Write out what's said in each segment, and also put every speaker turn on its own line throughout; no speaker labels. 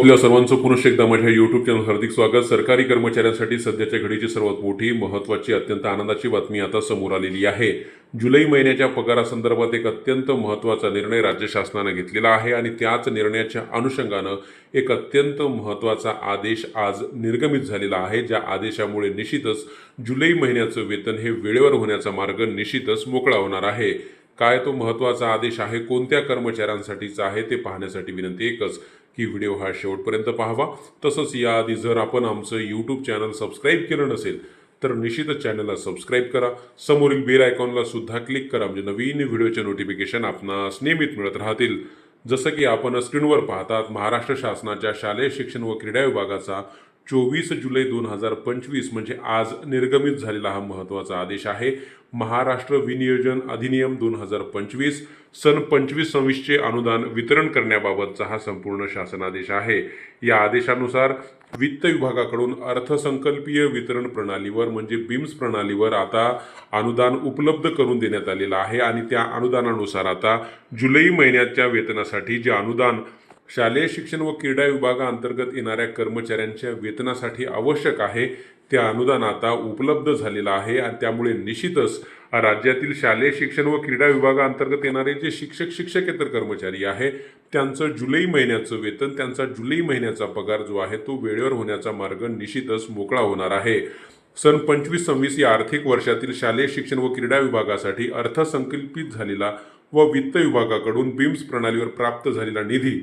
आपल्या सर्वांचं पुनश एकदा माझ्या यूट्यूब चॅनल हार्दिक स्वागत. सरकारी कर्मचाऱ्यांसाठी सध्याच्या घडीची सर्वात मोठी महत्त्वाची अत्यंत आनंदाची बातमी आता समोर आलेली आहे. जुलै महिन्याच्या पगारासंदर्भात एक अत्यंत महत्त्वाचा निर्णय राज्य शासनानं घेतलेला आहे आणि त्याच निर्णयाच्या अनुषंगानं एक अत्यंत महत्त्वाचा आदेश आज निर्गमित झालेला आहे. ज्या आदेशामुळे निश्चितच जुलै महिन्याचं वेतन हे वेळेवर होण्याचा मार्ग निश्चितच मोकळा होणार आहे. काय तो महत्त्वाचा आदेश आहे कोणत्या कर्मचाऱ्यांसाठीचा आहे ते पाहण्यासाठी विनंती एकच की व्हिडिओ हा शेवटपर्यंत पाहावा. तसंच याआधी जर आपण आमचं यूट्यूब चॅनल सबस्क्राईब केलं नसेल तर निश्चितच चॅनलला सबस्क्राईब करा. समोरील बेल आयकॉनला सुद्धा क्लिक करा म्हणजे नवीन व्हिडिओचे नोटिफिकेशन आपणास नियमित मिळत राहतील. जसं की आपण स्क्रीनवर पाहतात महाराष्ट्र शासनाच्या शालेय शिक्षण व क्रीडा विभागाचा चोवीस जुलै दोन हजार पंचवीस म्हणजे आज निर्गमित झालेला हा महत्त्वाचा आदेश आहे. महाराष्ट्र विनियोजन अधिनियम दोन हजार पंचवीस सन पंचवीस सव्वीसचे अनुदान वितरण करण्याबाबतचा हा संपूर्ण शासनादेश आहे. या आदेशानुसार वित्त विभागाकडून अर्थसंकल्पीय वितरण प्रणालीवर म्हणजे बिम्स प्रणालीवर आता अनुदान उपलब्ध करून देण्यात आलेलं आहे आणि त्या अनुदानानुसार आता जुलै महिन्याच्या वेतनासाठी जे अनुदान शालेय शिक्षण व क्रीडा विभागाअंतर्गत येणाऱ्या कर्मचाऱ्यांच्या वेतनासाठी आवश्यक आहे ते अनुदान आता उपलब्ध झालेलं आहे आणि त्यामुळे निश्चितच राज्यातील शालेय शिक्षण व क्रीडा विभागाअंतर्गत येणारे जे शिक्षक शिक्षकेतर कर्मचारी आहे त्यांचं जुलै महिन्याचं वेतन त्यांचा जुलै महिन्याचा पगार जो आहे तो वेळेवर होण्याचा मार्ग निश्चितच मोकळा होणार आहे. सन पंचवीस सव्वीस या आर्थिक वर्षातील शालेय शिक्षण व क्रीडा विभागासाठी अर्थसंकल्पित झालेला व वित्त विभागाकडून बिम्स प्रणालीवर प्राप्त झालेला निधी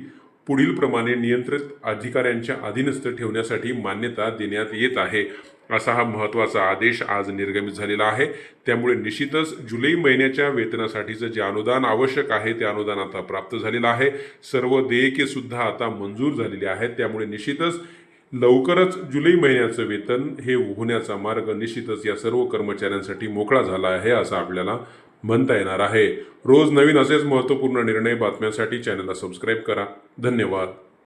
पुढील प्रमाणे नियंत्रित अधिकाऱ्यांच्या अधीनस्थ ठेवण्यासाठी मान्यता देण्यात येत आहे असा हा महत्त्वाचा आदेश आज निर्गमित झालेला आहे. त्यामुळे निश्चितच जुलै महिन्याच्या वेतनासाठीचं जे अनुदान आवश्यक आहे ते अनुदान आता प्राप्त झालेलं आहे. सर्व देयके सुद्धा आता मंजूर झालेली आहेत. त्यामुळे निश्चितच लवकरच जुलै महिन्याचं वेतन हे होण्याचा मार्ग निश्चितच या सर्व कर्मचाऱ्यांसाठी मोकळा झाला आहे असं आपल्याला म्हणता येणार आहे. रोज नवीन असेच महत्त्वपूर्ण निर्णय बातम्यांसाठी चॅनलला सबस्क्राईब करा. धन्यवाद.